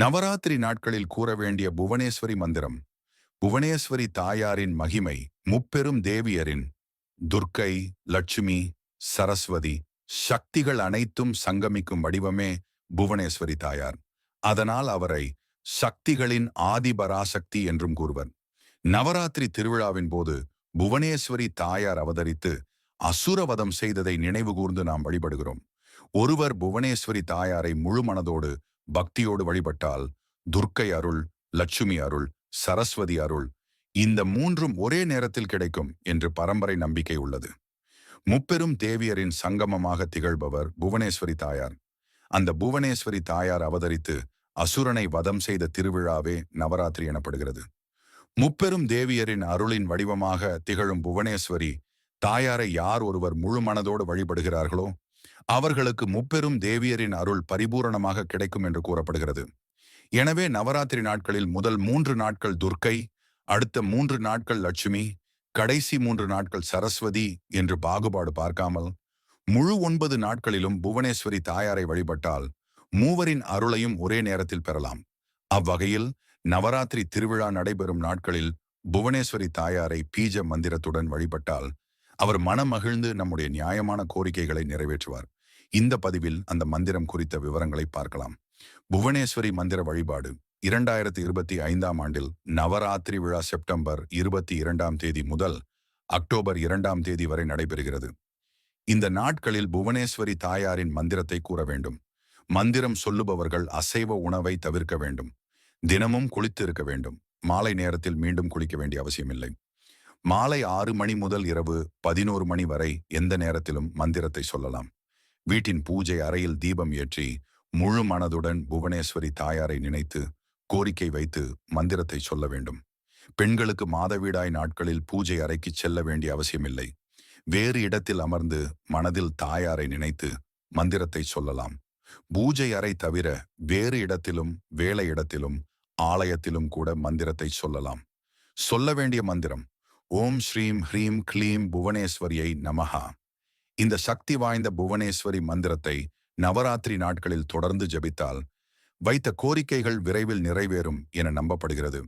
நவராத்திரி நாட்களில் கூற வேண்டிய புவனேஸ்வரி மந்திரம். புவனேஸ்வரி தாயாரின் மகிமை முப்பெரும் தேவியரின் துர்க்கை லட்சுமி சரஸ்வதி சக்திகள் அனைத்தும் சங்கமிக்கும் வடிவமே புவனேஸ்வரி தாயார். அதனால் அவரை சக்திகளின் ஆதிபராசக்தி என்றும் கூறுவர். நவராத்திரி திருவிழாவின் போது புவனேஸ்வரி தாயார் அவதரித்து அசுரவதம் செய்ததை நினைவுகூர்ந்து நாம் வழிபடுகிறோம். ஒருவர் புவனேஸ்வரி தாயாரை முழு மனதோடு பக்தியோடு வழிபட்டால் துர்க்கை அருள் லட்சுமி அருள் சரஸ்வதி அருள் இந்த மூன்றும் ஒரே நேரத்தில் கிடைக்கும் என்று பரம்பரை நம்பிக்கை உள்ளது. முப்பெரும் தேவியரின் சங்கமமாக திகழ்பவர் புவனேஸ்வரி தாயார். அந்த புவனேஸ்வரி தாயார் அவதரித்து அசுரனை வதம் செய்த திருவிழாவே நவராத்திரி எனப்படுகிறது. முப்பெரும் தேவியரின் அருளின் வடிவமாக திகழும் புவனேஸ்வரி தாயாரை யார் ஒருவர் முழு மனதோடு வழிபடுகிறார்களோ அவர்களுக்கு முப்பெரும் தேவியரின் அருள் பரிபூரணமாக கிடைக்கும் என்று கூறப்படுகிறது. எனவே நவராத்திரி நாட்களில் முதல் மூன்று நாட்கள் துர்க்கை அடுத்த மூன்று நாட்கள் லட்சுமி கடைசி மூன்று நாட்கள் சரஸ்வதி என்று பாகுபாடு பார்க்காமல் முழு ஒன்பது நாட்களிலும் புவனேஸ்வரி தாயாரை வழிபட்டால் மூவரின் அருளையும் ஒரே நேரத்தில் பெறலாம். அவ்வகையில் நவராத்திரி திருவிழா நடைபெறும் நாட்களில் புவனேஸ்வரி தாயாரை பீஜ மந்திரத்துடன் வழிபட்டால் அவர் மனம் மகிழ்ந்து நம்முடைய நியாயமான கோரிக்கைகளை நிறைவேற்றுவார். இந்த பதிவில் அந்த மந்திரம் குறித்த விவரங்களை பார்க்கலாம். புவனேஸ்வரி மந்திர வழிபாடு இரண்டாயிரத்தி இருபத்தி ஐந்தாம் ஆண்டில் நவராத்திரி விழா செப்டம்பர் இருபத்தி இரண்டாம் தேதி முதல் அக்டோபர் இரண்டாம் தேதி வரை நடைபெறுகிறது. இந்த நாட்களில் புவனேஸ்வரி தாயாரின் மந்திரத்தை கூற வேண்டும். மந்திரம் சொல்லுபவர்கள் அசைவ உணவை தவிர்க்க வேண்டும். தினமும் குளித்து இருக்க வேண்டும். மாலை நேரத்தில் மீண்டும் குளிக்க வேண்டிய அவசியமில்லை. மாலை ஆறு மணி முதல் இரவு பதினோரு மணி வரை எந்த நேரத்திலும் மந்திரத்தை சொல்லலாம். வீட்டின் பூஜை அறையில் தீபம் ஏற்றி முழு மனதுடன் புவனேஸ்வரி தாயாரை நினைத்து கோரிக்கை வைத்து மந்திரத்தை சொல்ல வேண்டும். பெண்களுக்கு மாதவீடாய் நாட்களில் பூஜை அறைக்கு செல்ல வேண்டிய அவசியமில்லை. வேறு இடத்தில் அமர்ந்து மனதில் தாயாரை நினைத்து மந்திரத்தை சொல்லலாம். பூஜை அறை தவிர வேறு இடத்திலும் வேலை இடத்திலும் ஆலயத்திலும் கூட மந்திரத்தை சொல்லலாம். சொல்ல வேண்டிய மந்திரம் ஓம் ஸ்ரீம் ஹ்ரீம் க்ளீம் புவனேஸ்வரியை நமஹா. இந்த சக்தி வாய்ந்த புவனேஸ்வரி மந்திரத்தை நவராத்திரி நாட்களில் தொடர்ந்து ஜபித்தால் வைத்த கோரிக்கைகள் விரைவில் நிறைவேறும் என நம்பப்படுகிறது.